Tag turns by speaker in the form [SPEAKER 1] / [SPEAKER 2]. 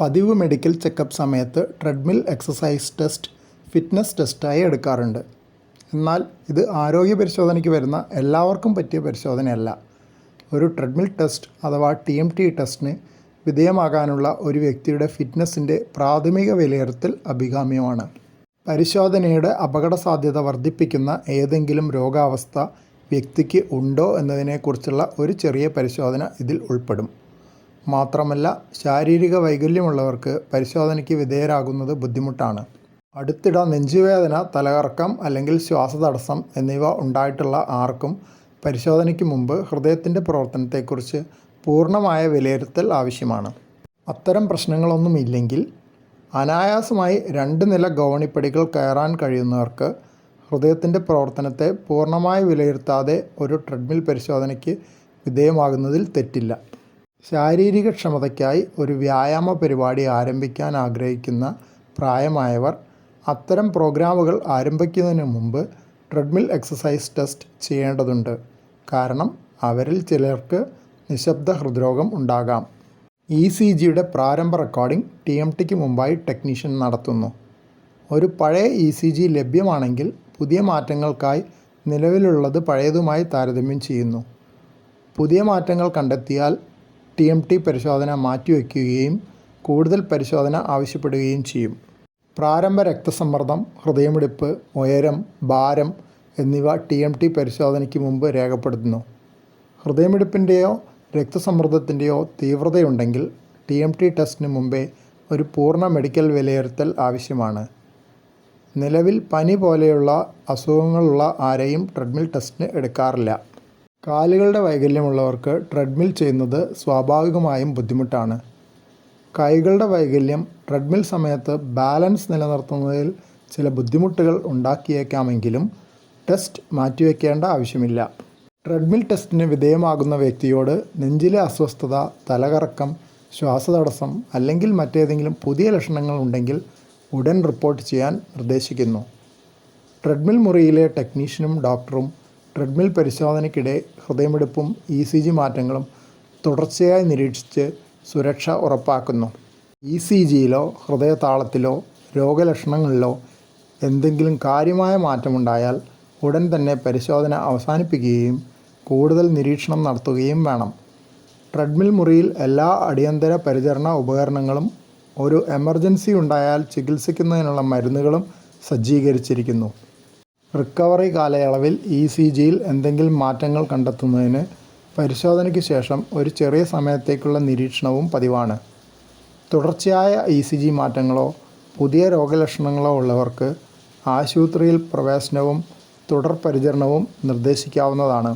[SPEAKER 1] പതിവ് medical checkup സമയത്ത് treadmill exercise test fitness ടെസ്റ്റായി എടുക്കാറുണ്ട്. എന്നാൽ ഇത് ആരോഗ്യ പരിശോധനയ്ക്ക് വരുന്ന എല്ലാവർക്കും പറ്റിയ പരിശോധനയല്ല. ഒരു ട്രെഡ്മിൽ ടെസ്റ്റ് അഥവാ ടി എം ടി ടെസ്റ്റിന് വിധേയമാകാനുള്ള ഒരു വ്യക്തിയുടെ ഫിറ്റ്നസിന്റെ പ്രാഥമിക വിലയിരുത്തൽ അഭികാമ്യമാണ്. പരിശോധനയുടെ അപകട സാധ്യത വർദ്ധിപ്പിക്കുന്ന ഏതെങ്കിലും രോഗാവസ്ഥ വ്യക്തിക്ക് ഉണ്ടോ എന്നതിനെക്കുറിച്ചുള്ള ഒരു ചെറിയ പരിശോധന ഇതിൽ ഉൾപ്പെടും. മാത്രമല്ല ശാരീരിക വൈകല്യമുള്ളവർക്ക് പരിശോധനയ്ക്ക് വിധേയരാകുന്നത് ബുദ്ധിമുട്ടാണ്. അടുത്തിടെ നെഞ്ചുവേദന തലകറക്കം അല്ലെങ്കിൽ ശ്വാസതടസ്സം എന്നിവ ഉണ്ടായിട്ടുള്ള ആർക്കും പരിശോധനയ്ക്ക് മുമ്പ് ഹൃദയത്തിന്റെ പ്രവർത്തനത്തെക്കുറിച്ച് പൂർണമായ വിലയിരുത്തൽ ആവശ്യമാണ്. അത്തരം പ്രശ്നങ്ങളൊന്നുമില്ലെങ്കിൽ അനായാസമായി രണ്ട് നില ഗവണിപ്പടികൾ കയറാൻ കഴിയുന്നവർക്ക് ഹൃദയത്തിന്റെ പ്രവർത്തനത്തെ പൂർണമായി വിലയിരുത്താതെ ഒരു ട്രെഡ്മിൽ പരിശോധനയ്ക്ക് വിധേയമാകുന്നതിൽ തെറ്റില്ല. ശാരീരിക ക്ഷമതയ്ക്കായി ഒരു വ്യായാമ പരിപാടി ആരംഭിക്കാൻ ആഗ്രഹിക്കുന്ന പ്രായമായവർ അത്തരം പ്രോഗ്രാമുകൾ ആരംഭിക്കുന്നതിന് മുമ്പ് ട്രെഡ്മിൽ എക്സസൈസ് ടെസ്റ്റ് ചെയ്യേണ്ടതുണ്ട്. കാരണം അവരിൽ ചിലർക്ക് നിശബ്ദ ഹൃദ്രോഗം ഉണ്ടാകാം. ഇ സി ജിയുടെ പ്രാരംഭ റെക്കോർഡിംഗ് ടി എം ടിക്ക് മുമ്പായി ടെക്നീഷ്യൻ നടത്തുന്നു. ഒരു പഴയ ഇ സി ജി ലഭ്യമാണെങ്കിൽ പുതിയ മാറ്റങ്ങൾക്കായി നിലവിലുള്ളത് പഴയതുമായി താരതമ്യം ചെയ്യുന്നു. പുതിയ മാറ്റങ്ങൾ കണ്ടെത്തിയാൽ ടി എം ടി പരിശോധന മാറ്റിവെക്കുകയും കൂടുതൽ പരിശോധന ആവശ്യപ്പെടുകയും ചെയ്യും. പ്രാരംഭ രക്തസമ്മർദ്ദം ഹൃദയമിടിപ്പ് ഉയരം ഭാരം എന്നിവ ടി എം ടി പരിശോധനയ്ക്ക് മുമ്പ് രേഖപ്പെടുത്തുന്നു. ഹൃദയമിടിപ്പിന്റെയോ രക്തസമ്മർദ്ദത്തിന്റെയോ തീവ്രതയുണ്ടെങ്കിൽ ടി എം ടി ടെസ്റ്റിന് മുമ്പേ ഒരു പൂർണ മെഡിക്കൽ വിലയിരുത്തൽ ആവശ്യമാണ്. നിലവിൽ പനി പോലെയുള്ള അസുഖങ്ങളുള്ള ആരെയും ട്രെഡ്മിൽ ടെസ്റ്റിന് എടുക്കാറില്ല. കാലുകളുടെ വൈകല്യമുള്ളവർക്ക് ട്രെഡ്മിൽ ചെയ്യുന്നത് സ്വാഭാവികമായും ബുദ്ധിമുട്ടാണ്. കൈകളുടെ വൈകല്യം ട്രെഡ്മിൽ സമയത്ത് ബാലൻസ് നിലനിർത്തുന്നതിൽ ചില ബുദ്ധിമുട്ടുകൾ ഉണ്ടാക്കിയേക്കാമെങ്കിലും ടെസ്റ്റ് മാറ്റിവെക്കേണ്ട ആവശ്യമില്ല. ട്രെഡ്മിൽ ടെസ്റ്റിന് വിധേയമാകുന്ന വ്യക്തിയോട് നെഞ്ചിലെ അസ്വസ്ഥത തലകറക്കം ശ്വാസതടസ്സം അല്ലെങ്കിൽ മറ്റേതെങ്കിലും പുതിയ ലക്ഷണങ്ങൾ ഉണ്ടെങ്കിൽ ഉടൻ റിപ്പോർട്ട് ചെയ്യാൻ നിർദ്ദേശിക്കുന്നു. ട്രെഡ്മിൽ മുറിയിലെ ടെക്നീഷ്യനും ഡോക്ടറും ട്രെഡ്മിൽ പരിശോധനയ്ക്കിടെ ഹൃദയമിടിപ്പും ഇ സി ജി മാറ്റങ്ങളും തുടർച്ചയായി നിരീക്ഷിച്ച് സുരക്ഷ ഉറപ്പാക്കുന്നു. ഇ സി ജിയിലോ ഹൃദയതാളത്തിലോ രോഗലക്ഷണങ്ങളിലോ എന്തെങ്കിലും കാര്യമായ മാറ്റമുണ്ടായാൽ ഉടൻ തന്നെ പരിശോധന അവസാനിപ്പിക്കുകയും കൂടുതൽ നിരീക്ഷണം നടത്തുകയും വേണം. ട്രെഡ്മിൽ മുറിയിൽ എല്ലാ അടിയന്തര പരിചരണ ഉപകരണങ്ങളും ഒരു എമർജൻസി ഉണ്ടായാൽ ചികിത്സിക്കുന്നതിനുള്ള മരുന്നുകളും സജ്ജീകരിച്ചിരിക്കുന്നു. റിക്കവറി കാലയളവിൽ ഇ സി ജിയിൽ എന്തെങ്കിലും മാറ്റങ്ങൾ കണ്ടെത്തുന്നതിന് പരിശോധനയ്ക്ക് ശേഷം ഒരു ചെറിയ സമയത്തേക്കുള്ള നിരീക്ഷണവും പതിവാണ്. തുടർച്ചയായ ഇ സി ജി മാറ്റങ്ങളോ പുതിയ രോഗലക്ഷണങ്ങളോ ഉള്ളവർക്ക് ആശുപത്രിയിൽ പ്രവേശനവും തുടർ പരിചരണവും നിർദ്ദേശിക്കാവുന്നതാണ്.